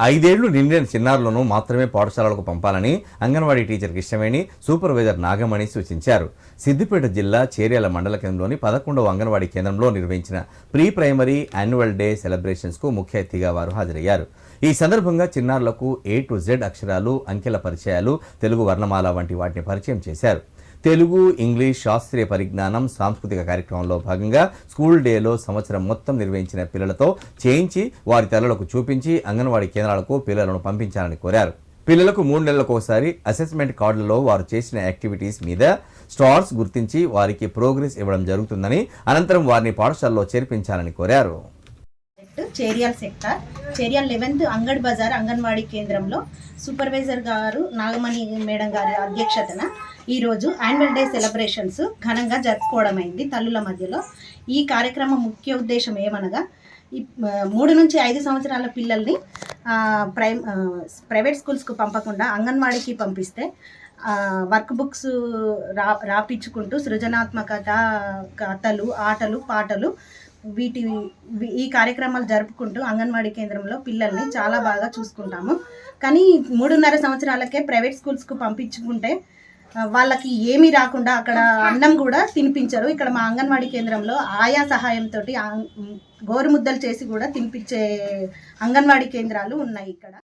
ఐదేళ్ళు నిండిన చిన్నారులను మాత్రమే పాఠశాలలకు పంపాలని అంగన్వాడీ టీచర్ కృష్ణవేణి సూపర్వైజర్ నాగమణి సూచించారు. సిద్దిపేట జిల్లా చేర్యాల మండల కేంద్రంలోని పదకొండవ అంగన్వాడీ కేంద్రంలో నిర్వహించిన ప్రీ ప్రైమరీ యాన్యువల్ డే సెలబ్రేషన్స్కు ముఖ్య అతిథిగా వారు హాజరయ్యారు. ఈ సందర్భంగా చిన్నారులకు ఏ టు జెడ్ అక్షరాలు అంకెల పరిచయాలు తెలుగు వర్ణమాల వంటి వాటిని పరిచయం చేశారు. తెలుగు ఇంగ్లీష్ శాస్త్రీయ పరిజ్ఞానం సాంస్కృతిక కార్యక్రమంలో భాగంగా స్కూల్ డేలో సంవత్సరం మొత్తం నిర్వహించిన పిల్లలతో చేయించి వారి తల్లులకు చూపించి అంగన్వాడీ కేంద్రాలకు పిల్లలను పంపించాలని కోరారు. పిల్లలకు మూడు నెలలకు ఒకసారి అసెస్మెంట్ కార్డులలో వారు చేసిన యాక్టివిటీస్ మీద స్టార్స్ గుర్తించి వారికి ప్రోగ్రెస్ ఇవ్వడం జరుగుతుందని అనంతరం వారిని పాఠశాలలో చేర్పించాలని కోరారు. చేరియల్ సెక్టార్. చేరియల్ లెవెన్త్ అంగడ్ బజార్ అంగన్వాడీ కేంద్రంలో సూపర్వైజర్ గారు నాగమణి మేడం గారి అధ్యక్షతన ఈరోజు యాన్యువల్ డే సెలబ్రేషన్స్ ఘనంగా జరుపుకోవడం అయింది తల్లుల మధ్యలో. ఈ కార్యక్రమం ముఖ్య ఉద్దేశం ఏమనగా ఈ మూడు నుంచి ఐదు సంవత్సరాల పిల్లల్ని ప్రైమ్ ప్రైవేట్ స్కూల్స్కు పంపకుండా అంగన్వాడీకి పంపిస్తే వర్క్ బుక్స్ రా రాపించుకుంటూ సృజనాత్మకత కథలు ఆటలు పాటలు వీటి ఈ కార్యక్రమాలు జరుపుకుంటూ అంగన్వాడీ కేంద్రంలో పిల్లల్ని చాలా బాగా చూసుకుంటాము. కానీ మూడున్నర సంవత్సరాలకే ప్రైవేట్ స్కూల్స్కు పంపించుకుంటే వాళ్ళకి ఏమీ రాకుండా అక్కడ అన్నం కూడా తినిపించరు. ఇక్కడ మా అంగన్వాడీ కేంద్రంలో ఆయా సహాయంతో గోరుముద్దలు చేసి కూడా తినిపించే అంగన్వాడీ కేంద్రాలు ఉన్నాయి ఇక్కడ.